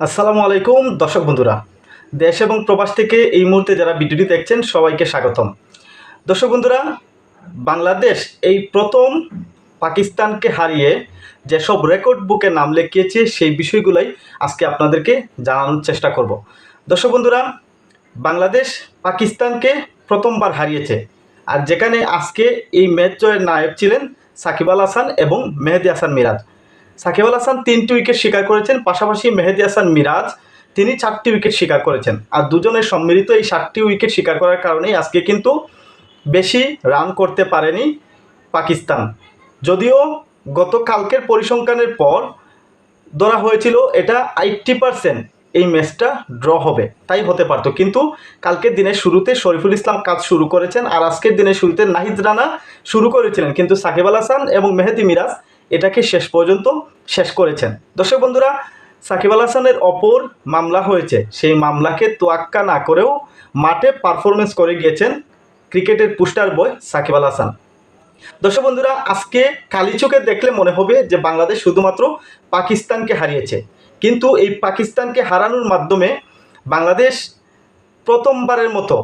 আসসালামু আলাইকুম, দর্শক বন্ধুরা। দেশ এবং প্রবাস থেকে এই মুহূর্তে যারা ভিডিওটি দেখছেন, সবাইকে স্বাগতম। দর্শক বন্ধুরা, বাংলাদেশ এই প্রথম পাকিস্তানকে হারিয়ে যেসব রেকর্ড বুকে নাম লেখিয়েছে, সেই বিষয়গুলোই আজকে আপনাদেরকে জানানোর চেষ্টা করব। দর্শক বন্ধুরা, বাংলাদেশ পাকিস্তানকে প্রথমবার হারিয়েছে, আর যেখানে আজকে এই ম্যাচ জয়ের নায়ক ছিলেন সাকিব আল হাসান এবং মেহেদি হাসান মিরাজ। সাকিব আল হাসান তিনটি উইকেট শিকার করেছেন, পাশাপাশি মেহেদি হাসান মিরাজ, তিনি চারটি উইকেট শিকার করেছেন। আর দুজনের সম্মিলিত এই সাতটি উইকেট শিকার করার কারণেই আজকে কিন্তু বেশি রান করতে পারেনি পাকিস্তান। যদিও গতকালকের পরিসংখ্যানের পর ধরা হয়েছিল এটা এইট্টি পারসেন্ট এই ম্যাচটা ড্র হবে, তাই হতে পারতো। কিন্তু কালকের দিনের শুরুতে শরীফুল ইসলাম কাজ শুরু করেছেন আর আজকের দিনের শুরুতে নাহিদ রানা শুরু করেছিলেন। কিন্তু সাকিব আল হাসান এবং মেহেদি মিরাজ এটাকে শেষ পর্যন্ত শেষ করেছেন। দর্শক বন্ধুরা, সাকিব আল হাসানের অপর মামলা হয়েছে। সেই মামলাকে তোয়াক্কা না করেও মাঠে পারফরমেন্স করে গিয়েছেন ক্রিকেটের পুস্টার বয় সাকিব আল হাসান। দর্শক বন্ধুরা, আজকে কালি চোখে দেখলে মনে হবে যে বাংলাদেশ শুধুমাত্র পাকিস্তানকে হারিয়েছে। কিন্তু এই পাকিস্তানকে হারানোর মাধ্যমে বাংলাদেশ প্রথমবারের মতো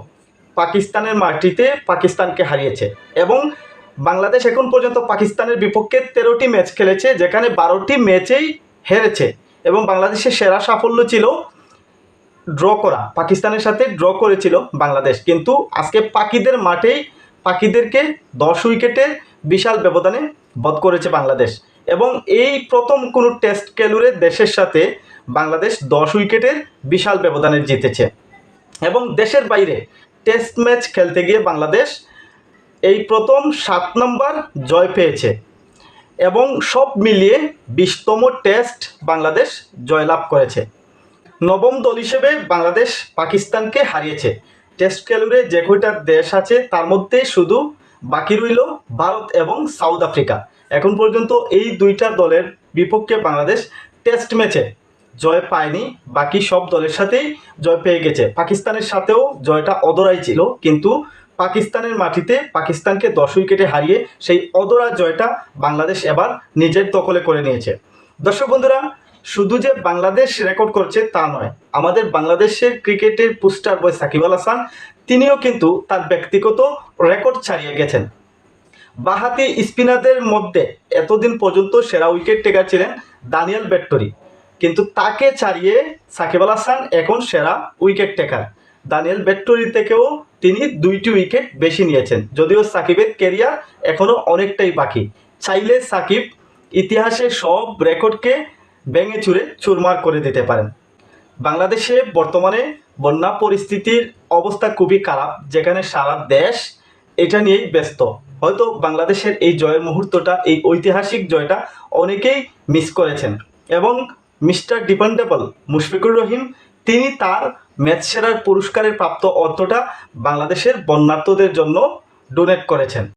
পাকিস্তানের মাটিতে পাকিস্তানকে হারিয়েছে। এবং বাংলাদেশ এখন পর্যন্ত পাকিস্তানের বিপক্ষে তেরোটি ম্যাচ খেলেছে, যেখানে বারোটি ম্যাচেই হেরেছে। এবং বাংলাদেশের সেরা সাফল্য ছিল ড্র করা। পাকিস্তানের সাথে ড্র করেছিল বাংলাদেশ। কিন্তু আজকে পাখিদের মাঠেই পাখিদেরকে দশ উইকেটে বিশাল ব্যবধানে বধ করেছে বাংলাদেশ। এবং এই প্রথম কোনো টেস্ট খেলুড়ে দেশের সাথে বাংলাদেশ দশ উইকেটের বিশাল ব্যবধানে জিতেছে। এবং দেশের বাইরে টেস্ট ম্যাচ খেলতে গিয়ে বাংলাদেশ এই প্রথম সাত নম্বর জয় পেয়েছে এবং সব মিলিয়ে বিশতম টেস্ট বাংলাদেশ জয়লাভ করেছে। নবম দল হিসেবে বাংলাদেশ পাকিস্তানকে হারিয়েছে। টেস্ট খেলুড়ে যে কয়টা দেশ আছে তার মধ্যে শুধু বাকি রইল ভারত এবং সাউথ আফ্রিকা। এখন পর্যন্ত এই দুইটা দলের বিপক্ষে বাংলাদেশ টেস্ট ম্যাচে জয় পায়নি। বাকি সব দলের সাথেই জয় পেয়ে গেছে। পাকিস্তানের সাথেও জয়টা অদরাই ছিল, কিন্তু পাকিস্তানের মাটিতে পাকিস্তানকে দশ উইকেটে হারিয়ে সেই অদরা জয়টা বাংলাদেশ এবার নিজের দখলে করে নিয়েছে। দর্শক বন্ধুরা, শুধু যে বাংলাদেশ রেকর্ড করছে তা নয়, আমাদের বাংলাদেশের ক্রিকেটের পুস্টার বয় সাকিব আল হাসান, তিনিও কিন্তু তার ব্যক্তিগত রেকর্ড ছাড়িয়ে গেছেন। বাহাতি স্পিনারদের মধ্যে এতদিন পর্যন্ত সেরা উইকেট টেকার ছিলেন দানিয়াল বেট্টরি। কিন্তু তাকে ছাড়িয়ে সাকিব আল হাসান এখন সেরা উইকেট টেকার দানিয়াল বেট্টরি থেকেও তিনি দুইটি উইকেট বেশি নিয়েছেন। যদিও সাকিবের কেরিয়ার এখনও অনেকটাই বাকি। চাইলে সাকিব ইতিহাসে সব রেকর্ডকে ভেঙে চুরে চুরমার করে দিতে পারেন। বাংলাদেশে বর্তমানে বন্যা পরিস্থিতির অবস্থা খুবই খারাপ, যেখানে সারা দেশ এটা নিয়েই ব্যস্ত। হয়তো বাংলাদেশের এই জয়ের মুহূর্তটা, এই ঐতিহাসিক জয়টা অনেকেই মিস করেছেন। এবং মিস্টার ডিপেন্ডেবল মুশফিকুর রহিম তিনি তার ম্যাচ সেরার পুরস্কারের প্রাপ্ত অর্থটা বাংলাদেশের বন্যার্থদের জন্য ডোনেট করেছেন।